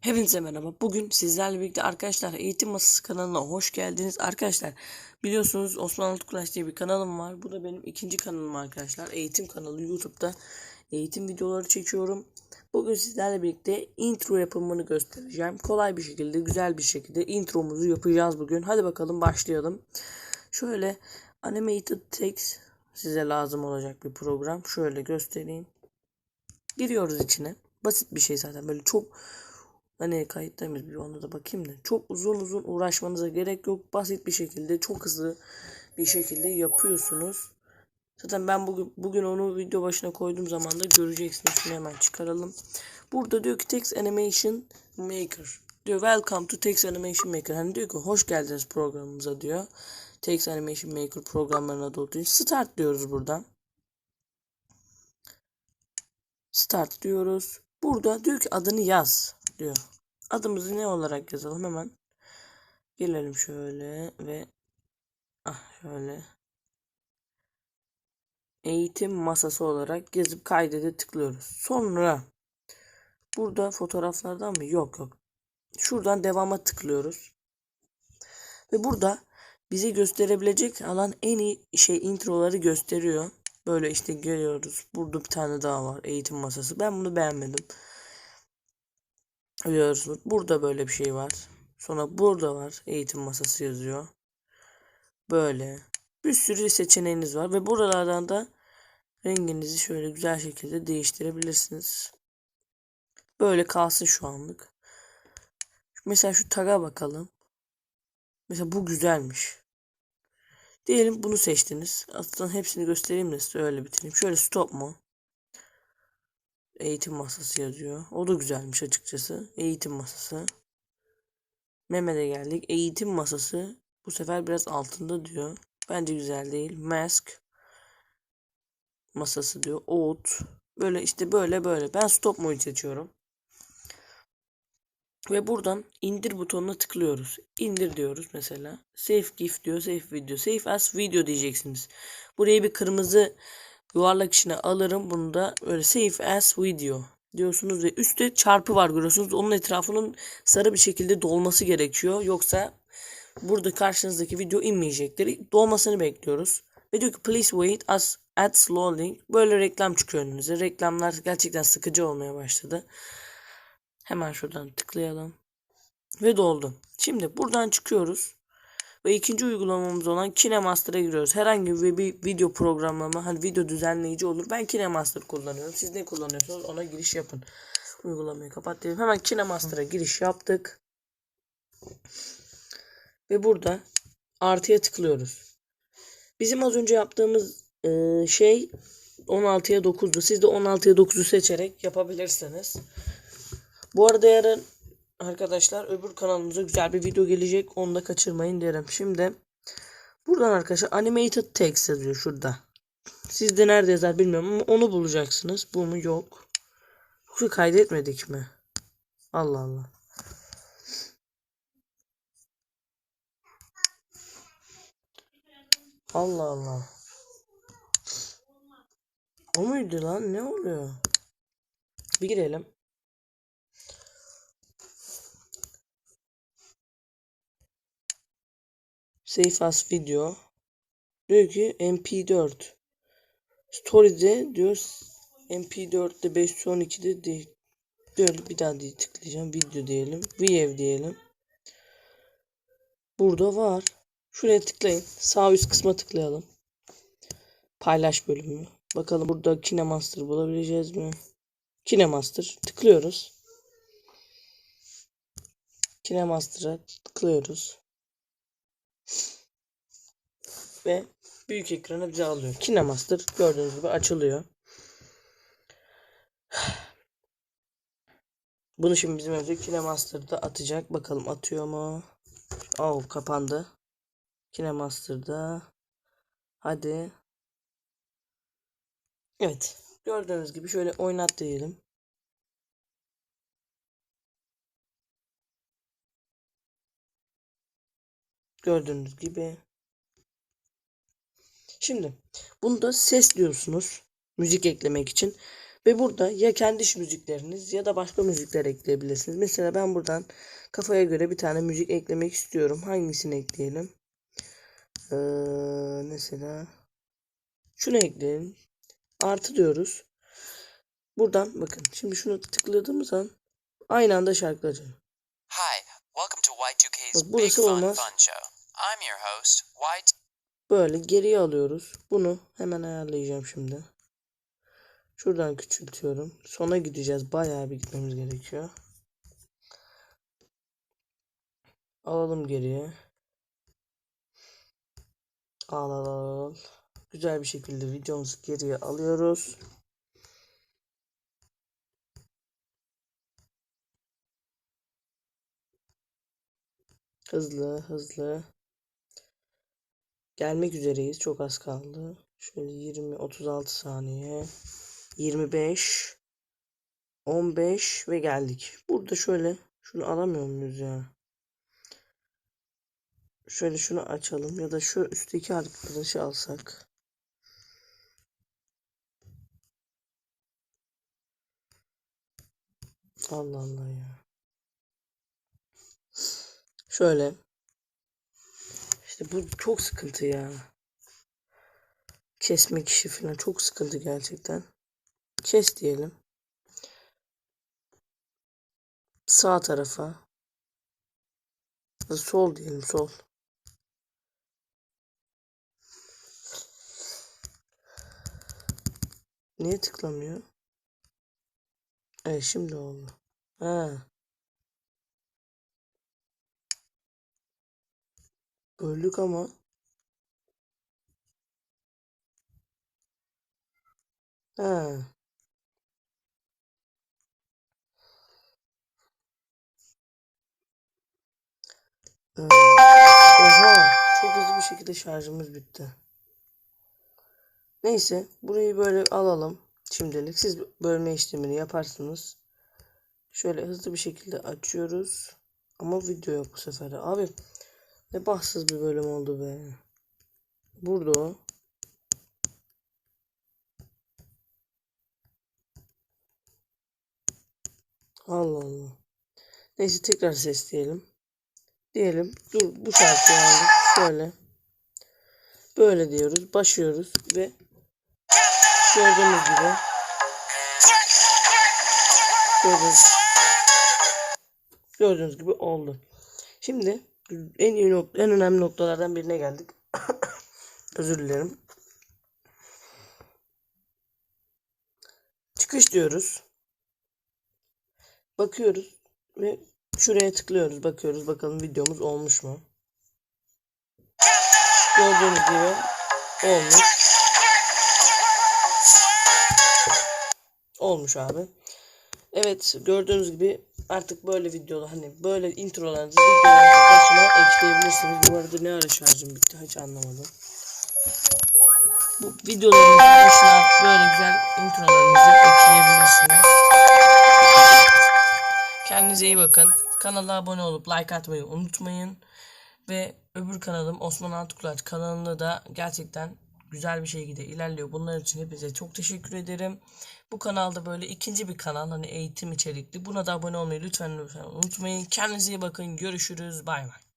Hepinize merhaba. Bugün sizlerle birlikte arkadaşlar Eğitim Masası kanalına hoş geldiniz. Arkadaşlar biliyorsunuz Osmanlı Kulaş diye bir kanalım var. Bu da benim ikinci kanalım arkadaşlar. Eğitim kanalı YouTube'da eğitim videoları çekiyorum. Bugün sizlerle birlikte intro yapımını göstereceğim. Kolay bir şekilde, güzel bir şekilde intromuzu yapacağız bugün. Hadi bakalım başlayalım. Şöyle Animated Text size lazım olacak bir program. Şöyle göstereyim. Giriyoruz içine. Basit bir şey zaten. Böyle çok Hani kayıtta mıyız bir ona da bakayım da. Çok uzun uzun uğraşmanıza gerek yok. Basit bir şekilde çok hızlı bir şekilde yapıyorsunuz. Zaten ben bugün bugün onu video başına koyduğum zaman da göreceksiniz. Şunu hemen çıkaralım. Burada diyor ki Text Animation Maker. Diyor Welcome to Text Animation Maker. Hani diyor ki hoş geldiniz programımıza diyor. Text Animation Maker programlarına adı olduğu için Start diyoruz buradan. Start diyoruz. Burada diyor ki adını yaz diyor. Adımızı ne olarak yazalım hemen. Gelelim şöyle ve ah şöyle eğitim masası olarak yazıp kaydede tıklıyoruz. Sonra burada fotoğraflardan mı? Yok yok. Şuradan devama tıklıyoruz. Ve burada bize gösterebilecek alan en iyi şey introları gösteriyor. Böyle işte görüyoruz. Burada bir tane daha var. Eğitim masası. Ben bunu beğenmedim. Biliyorsunuz. Burada böyle bir şey var. Sonra burada var. Eğitim masası yazıyor. Böyle. Bir sürü seçeneğiniz var. Ve buralardan da renginizi şöyle güzel şekilde değiştirebilirsiniz. Böyle kalsın şu anlık. Mesela şu taga bakalım. Mesela bu güzelmiş. Diyelim bunu seçtiniz. Aslında hepsini göstereyim de size öyle bitireyim. Şöyle stop mu? Eğitim masası yazıyor. O da güzelmiş açıkçası. Eğitim masası. Mehmet'e geldik. Eğitim masası. Bu sefer biraz altında diyor. Bence güzel değil. Mask. Masası diyor. Oat. Böyle işte böyle böyle. Ben stop mode seçiyorum. Ve buradan indir butonuna tıklıyoruz. İndir diyoruz mesela. Save GIF diyor. Save video. Save as video diyeceksiniz. Buraya bir kırmızı yuvarlak içine alırım. Bunu da böyle save as video diyorsunuz ve üstte çarpı var görüyorsunuz. Onun etrafının sarı bir şekilde dolması gerekiyor. Yoksa burada karşınızdaki video inmeyecektir. Dolmasını bekliyoruz. Ve diyor ki please wait as ads loading. Böyle reklam çıkıyor önünüze. Reklamlar gerçekten sıkıcı olmaya başladı. Hemen şuradan tıklayalım. Ve doldu. Şimdi buradan çıkıyoruz. Ve ikinci uygulamamız olan KineMaster'a giriyoruz. Herhangi bir, video programlama, hani video düzenleyici olur. Ben KineMaster kullanıyorum. Siz ne kullanıyorsunuz ona giriş yapın. Uygulamayı kapat dedim. Hemen KineMaster'a giriş yaptık. Ve burada artıya tıklıyoruz. Bizim az önce yaptığımız e, şey 16'ya 9'du. Siz de 16'ya 9'u seçerek yapabilirsiniz. Bu arada yarın arkadaşlar öbür kanalımıza güzel bir video gelecek. Onu da kaçırmayın derim. Şimdi buradan arkadaşlar animated text yazıyor şurada. Sizde nerede yazar bilmiyorum ama onu bulacaksınız. Bu mu yok. Yoksa kaydetmedik mi? Allah Allah. Allah Allah. O muydu lan? Ne oluyor? Bir girelim. Save as video. Diyor ki MP4. Story'de diyor MP4'te 512'de değil. Böyle bir daha diye tıklayacağım. Video diyelim. View diyelim. Burada var. Şuraya tıklayın. Sağ üst kısma tıklayalım. Paylaş bölümü. Bakalım burada KineMaster bulabileceğiz mi? KineMaster. Tıklıyoruz. KineMaster'a tıklıyoruz. Ve büyük ekrana bizi alıyor. KineMaster gördüğünüz gibi açılıyor. Bunu şimdi bizim evde KineMaster'da atacak. Bakalım atıyor mu? Oh kapandı. KineMaster'da. Hadi. Evet. Gördüğünüz gibi şöyle oynat diyelim. Gördüğünüz gibi. Şimdi bunda ses diyorsunuz. Müzik eklemek için. Ve burada ya kendi iş müzikleriniz ya da başka müzikler ekleyebilirsiniz. Mesela ben buradan kafaya göre bir tane müzik eklemek istiyorum. Hangisini ekleyelim? Ee, mesela şunu ekleyelim. Artı diyoruz. Buradan bakın. Şimdi şunu tıkladığımız zaman aynı anda şarkı açıyor. Hi, welcome to Y2K's Bak burası olmaz. Fun Show. I'm your host, Y2. Böyle geriye alıyoruz. Bunu hemen ayarlayacağım şimdi. Şuradan küçültüyorum. Sona gideceğiz. Bayağı bir gitmemiz gerekiyor. Alalım geriye. Al al al. Güzel bir şekilde videomuzu geriye alıyoruz. Hızlı hızlı. Gelmek üzereyiz. Çok az kaldı. Şöyle 20 36 saniye. 25 15 ve geldik. Burada şöyle şunu alamıyor muyuz ya? Şöyle şunu açalım ya da şu üstteki arkadaşı alsak. Allah Allah ya. Şöyle. İşte bu çok sıkıntı ya. Kesmek işi falan çok sıkıntı gerçekten. Kes diyelim. Sağ tarafa. Sol diyelim sol. Niye tıklamıyor? Evet şimdi oldu. Ha. Öldük ama. Ha. Ee, Oha. Çok hızlı bir şekilde şarjımız bitti. Neyse. Burayı böyle alalım. Şimdilik. Siz bölme işlemini yaparsınız. Şöyle hızlı bir şekilde açıyoruz. Ama video yok bu sefer. Abi ne bahtsız bir bölüm oldu be. Burada o. Allah Allah. Neyse tekrar ses diyelim. Diyelim. Dur bu şarkıyı aldık. Şöyle. Böyle diyoruz. Başlıyoruz ve gördüğünüz gibi gördüğünüz, gördüğünüz gibi oldu. Şimdi en iyi nok- en önemli noktalardan birine geldik. Özür dilerim. Çıkış diyoruz. Bakıyoruz ve şuraya tıklıyoruz. Bakıyoruz bakalım videomuz olmuş mu? Gördüğünüz gibi olmuş. Olmuş abi. Evet gördüğünüz gibi artık böyle videolar hani böyle introlarınızı videolarınızın başına ekleyebilirsiniz. Bu arada ne ara şarjım bitti hiç anlamadım. Bu videoların başına böyle güzel introlarınızı ekleyebilirsiniz. Kendinize iyi bakın. Kanala abone olup like atmayı unutmayın. Ve öbür kanalım Osman Altuklar kanalında da gerçekten güzel bir şekilde ilerliyor. Bunlar için hepinize çok teşekkür ederim. Bu kanalda böyle ikinci bir kanal hani eğitim içerikli. Buna da abone olmayı lütfen lütfen unutmayın. Kendinize iyi bakın. Görüşürüz. Bay bay.